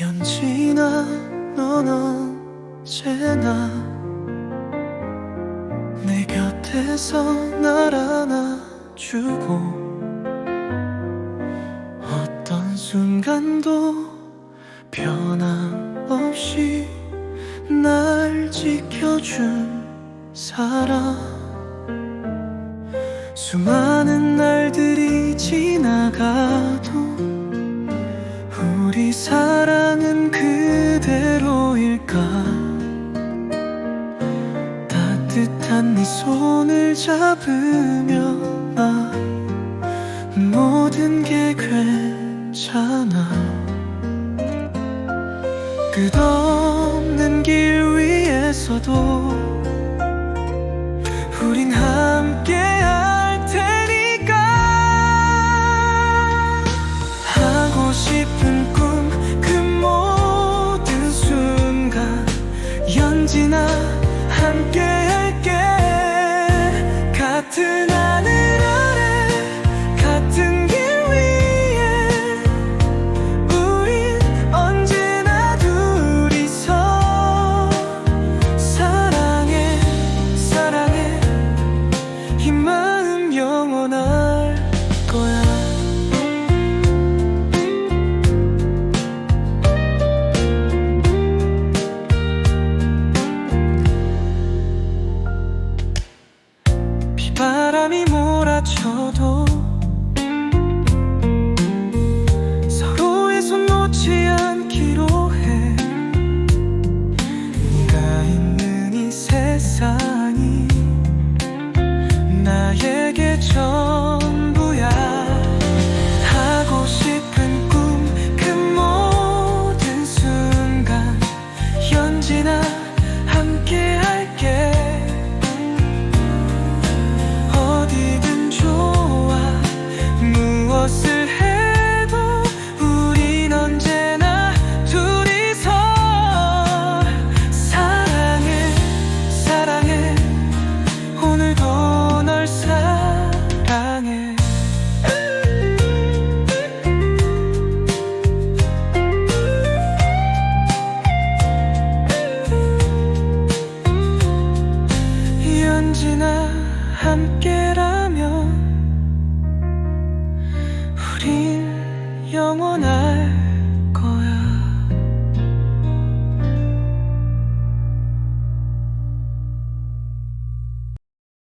연진아 넌 언제나 내 곁에서 날 안아주고 어떤 순간도 변함없이 날 지켜준 사람. 수많은 날들이 지나가도 우리 사랑은 그대로일까? 따뜻한 네 손을 잡으며 아 모든 게 괜찮아. 끝없는 길 위에서도 우린 연지나 함께 할게 몰아쳐도 함께라면 우린 영원할